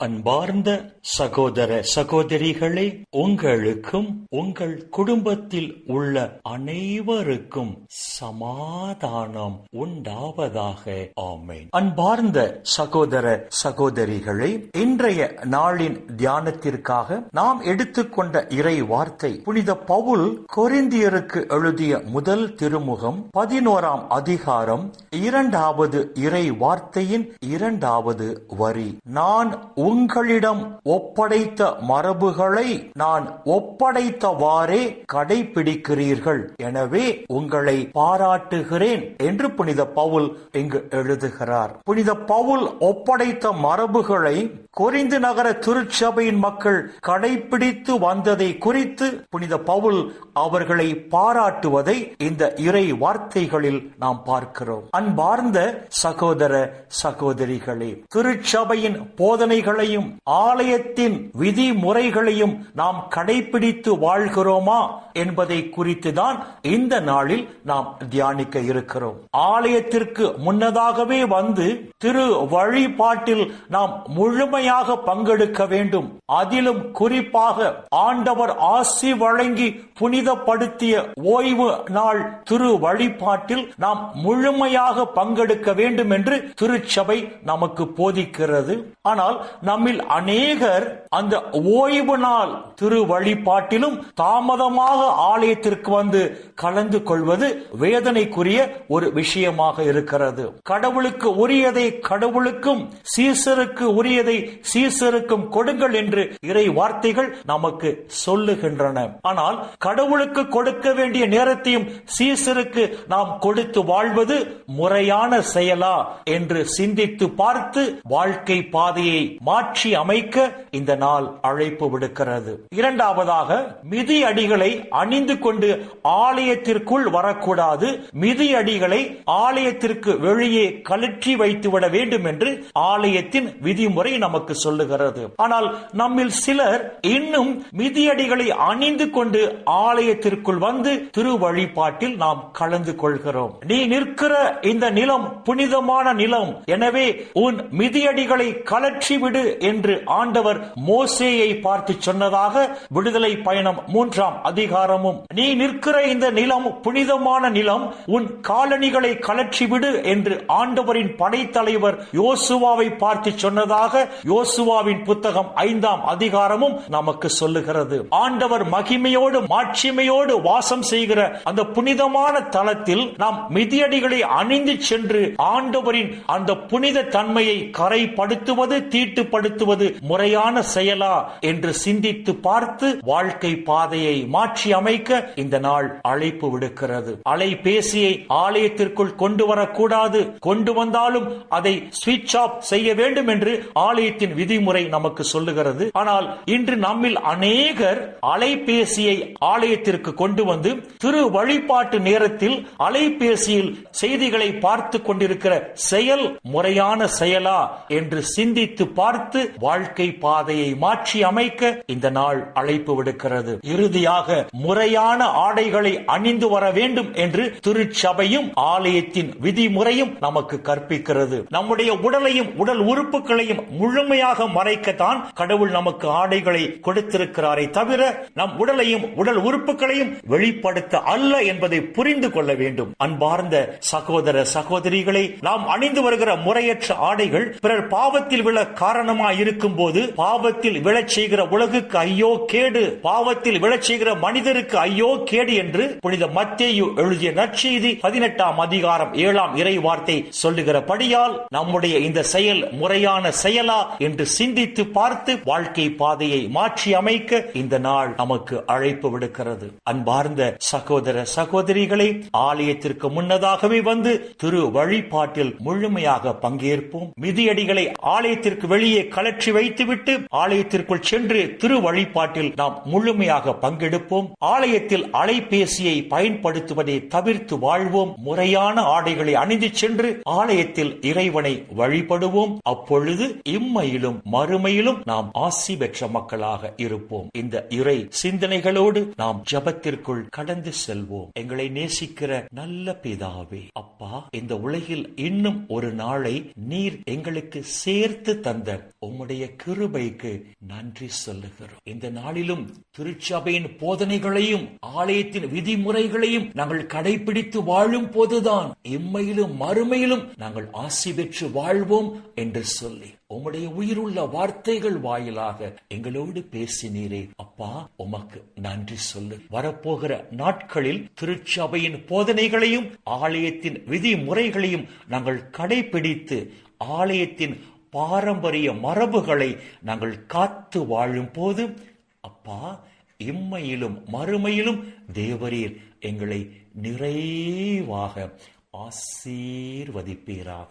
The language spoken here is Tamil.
அன்பார்ந்த சகோதர சகோதரிகளே உங்களுக்கும் உங்கள் குடும்பத்தில் உள்ள அனைவருக்கும் சமாதானம் உண்டாவதாக. ஆமேன். அன்பார்ந்த சகோதர சகோதரிகளே இன்றைய நாளின் தியானத்திற்காக நாம் எடுத்துக்கொண்ட இறை வார்த்தை புனித பவுல் கொரிந்தியருக்கு எழுதிய முதல் திருமுகம் பதினோராம் அதிகாரம் இரண்டாவது இறை வார்த்தையின் இரண்டாவது வரி. நான் உங்களிடம் ஒப்படைத்த மரபுகளை நான் ஒப்படைத்தவாறே கடைபிடிக்கிறீர்கள். எனவே உங்களை பாராட்டுகிறேன் என்று புனித பவுல் இங்கு எழுதுகிறார். புனித பவுல் ஒப்படைத்த மரபுகளை கொரிந்து நகர திருச்சபையின் மக்கள் கடைபிடித்து வந்ததை குறித்து புனித பவுல் அவர்களை பாராட்டுவதை இந்த இறை வார்த்தைகளில் நாம் பார்க்கிறோம். அன்பார்ந்த சகோதர சகோதரிகளே திருச்சபையின் போதனைகளையும் ஆலயத்தின் விதிமுறைகளையும் நாம் கடைபிடித்து வாழ்கிறோமா என்பதை குறித்து தான் இந்த நாளில் நாம் தியானிக்க இருக்கிறோம். ஆலயத்திற்கு முன்னதாகவே வந்து திரு வழிபாட்டில் நாம் முழுமையாக பங்கெடுக்க வேண்டும். அதிலும் குறிப்பாக ஆண்டவர் ஆசி வழங்கி புனிதப்படுத்திய ஓய்வு நாள் திரு வழிபாட்டில் நாம் முழுமையாக பங்கெடுக்க வேண்டும் என்று திருச்சபை நமக்கு போதிக்கிறது. ஆனால் நம்மில் அநேகர் அந்த ஓய்வு நாள் திரு வழிபாட்டிலும் தாமதமாக ஆலயத்திற்கு வந்து கலந்து கொள்வது வேதனைக்குரிய ஒரு விஷயமாக இருக்கிறது. கடவுளுக்கு உரியதை கடவுளுக்கும் சீசருக்கு உரியதை சீசருக்கும் கொடுங்கள் என்று இறை வார்த்தைகள் நமக்கு சொல்லுகின்றன. ஆனால் கடவுளுக்கு கொடுக்க வேண்டிய நேரத்தையும் சீசருக்கு நாம் கொடுத்து வாழ்வது முறையான செயலா என்று சிந்தித்து பார்த்து வாழ்க்கை பாதையை மாற்றி அமைக்க இந்த நாள் அழைப்பு விடுக்கிறது. இரண்டாவதாக மிதி அடிகளை அணிந்து கொண்டு ஆலயத்திற்குள் வரக்கூடாது. மிதி அடிகளை ஆலயத்திற்கு வெளியே கலற்றி வைத்துவிட வேண்டும் என்று ஆலயத்தின் விதிமுறை நமக்கு நமக்கு சொல்லுகிறது. ஆனால் நம்மில் சிலர் இன்னும் மிதியடிகளை அணிந்து கொண்டு ஆலயத்திற்குள் வந்து திரு வழிபாட்டில் நாம் கலந்து கொள்கிறோம். நீ நிற்கிற இந்த நிலம் புனிதமான நிலம். எனவே உன் மிதியடிகளை கலற்றி விடு என்று ஆண்டவர் மோசேயை பார்த்து சொன்னதாக விடுதலை பயணம் மூன்றாம் அதிகாரமும். நீ நிற்கிற இந்த நிலம் புனிதமான நிலம் உன் காலணிகளை கலற்றி விடு என்று ஆண்டவரின் படைத்தலைவர் யோசுவாவை பார்த்து சொன்னதாக யோசுவாவின் புத்தகம் ஐந்தாம் அதிகாரமும் நமக்கு சொல்லுகிறது. ஆண்டவர் மகிமையோடு மாட்சிமையோடு வாசம் செய்கிற அந்த புனிதமான தளத்தில் நாம் மிதியடிகளை அணிந்து சென்று ஆண்டவரின் அந்த புனித தன்மையை கரைப்படுத்துவது தீட்டுப்படுத்துவது முறையான செயலா என்று சிந்தித்து பார்த்து வாழ்க்கை பாதையை மாற்றி அமைக்க இந்த நாள் அழைப்பு விடுக்கிறது. அலைபேசியை ஆலயத்திற்குள் கொண்டு வரக்கூடாது. கொண்டு வந்தாலும் அதை ஸ்விட்ச் ஆஃப் செய்ய வேண்டும் என்று ஆலயத்தின் விதிமுறை நமக்கு சொல்லுகிறது. ஆனால் இன்று நம்மில் அநேகர் அலைபேசியை ஆலயத்திற்கு கொண்டு வந்து திரு வழிபாட்டு நேரத்தில் அலைபேசியில் செய்திகளை பார்த்து கொண்டிருக்கிற செயல் முறையான செயலா என்று சிந்தித்து பார்த்து வாழ்க்கை பாதையை மாற்றி அமைக்க இந்த நாள் அழைப்பு விடுக்கிறது. இறுதியாக முறையான ஆடைகளை அணிந்து வர வேண்டும் என்று திருச்சபையும் ஆலயத்தின் விதிமுறையும் நமக்கு கற்பிக்கிறது. நம்முடைய உடலையும் உடல் உறுப்புகளையும் முழுமையாக மறைக்கத்தான் கடவுள் நமக்கு ஆடைகளை கொடுத்திருக்கிறாரே தவிர நம் உடலையும் உடல் உறுப்புகளையும் வெளிப்படுத்த அல்ல என்பதை புரிந்து கொள்ள வேண்டும். அன்பார்ந்த சகோதர சகோதரிகளை நாம் அணிந்து வருகிற முறையற்ற ஆடைகள் பிறர் பாவத்தில் விழ காரணமாய் இருக்கும் போது பாவத்தில் விழச் செய்கிற உலகுக்கு ஐயோ கேடு பாவத்தில் விழச் செய்கிற மனிதருக்கு ஐயோ கேடு என்று புனித மத்தேயு எழுதிய நற்செய்தி பதினெட்டாம் அதிகாரம் ஏழாம் இறை வார்த்தை சொல்லுகிறபடியால் நம்முடைய இந்த செயல் முறையான செயலா என்று சிந்தித்து பார்த்து வாழ்க்கை பாதையை மாற்றி அமைக்க இந்த நாள் நமக்கு அழைப்பு விடுக்கிறது. அன்பார்ந்த சகோதர சகோதரிகளை ஆலயத்திற்கு முன்னதாகவே வந்து திரு வழிபாட்டில் முழுமையாக பங்கேற்போம். மிதியடிகளை ஆலயத்திற்கு வெளியே கலற்றி வைத்துவிட்டு ஆலயத்திற்குள் சென்று திரு வழிபாட்டில் நாம் முழுமையாக பங்கெடுப்போம். ஆலயத்தில் அலைபேசியை பயன்படுத்துவதை தவிர்த்து வாழ்வோம். முறையான ஆடைகளை அணிந்து சென்று ஆலயத்தில் இறைவனை வழிபடுவோம். அப்பொழுது இம்மை இம்மையிலும் மறுமையிலும் நாம் ஆசி பெற்ற மக்களாக இருப்போம். இந்த இறை சிந்தனைகளோடு நாம் ஜபத்திற்குள் கடந்து செல்வோம். எங்களை நேசிக்கிற நல்ல பிதாவே அப்பா இந்த உலகில் இன்னும் ஒரு நாளை நீர் எங்களுக்கு சேர்த்து தந்த உம்முடைய கிருபைக்கு நன்றி சொல்லுகிறோம். இந்த நாளிலும் திருச்சபையின் போதனைகளையும் ஆலயத்தின் விதிமுறைகளையும் நாங்கள் கடைபிடித்து வாழும் போதுதான் இம்மையிலும் மறுமையிலும் நாங்கள் ஆசி பெற்று வாழ்வோம் என்று சொல்லி உம்முடைய உயிருள்ள வார்த்தைகள் வாயிலாக எங்களோடு பேசினீரே. அப்பா உமக்கு நன்றி சொல்லு. வரப்போகிற நாட்களில் திருச்சபையின் போதனைகளையும் ஆலயத்தின் விதிமுறைகளையும் நாங்கள் கடைபிடித்து ஆலயத்தின் பாரம்பரிய மரபுகளை நாங்கள் காத்து வாழும் போது அப்பா இம்மையிலும் மறுமையிலும் தேவரீர் எங்களை நிறைவாக ஆசீர்வதிப்பீராக.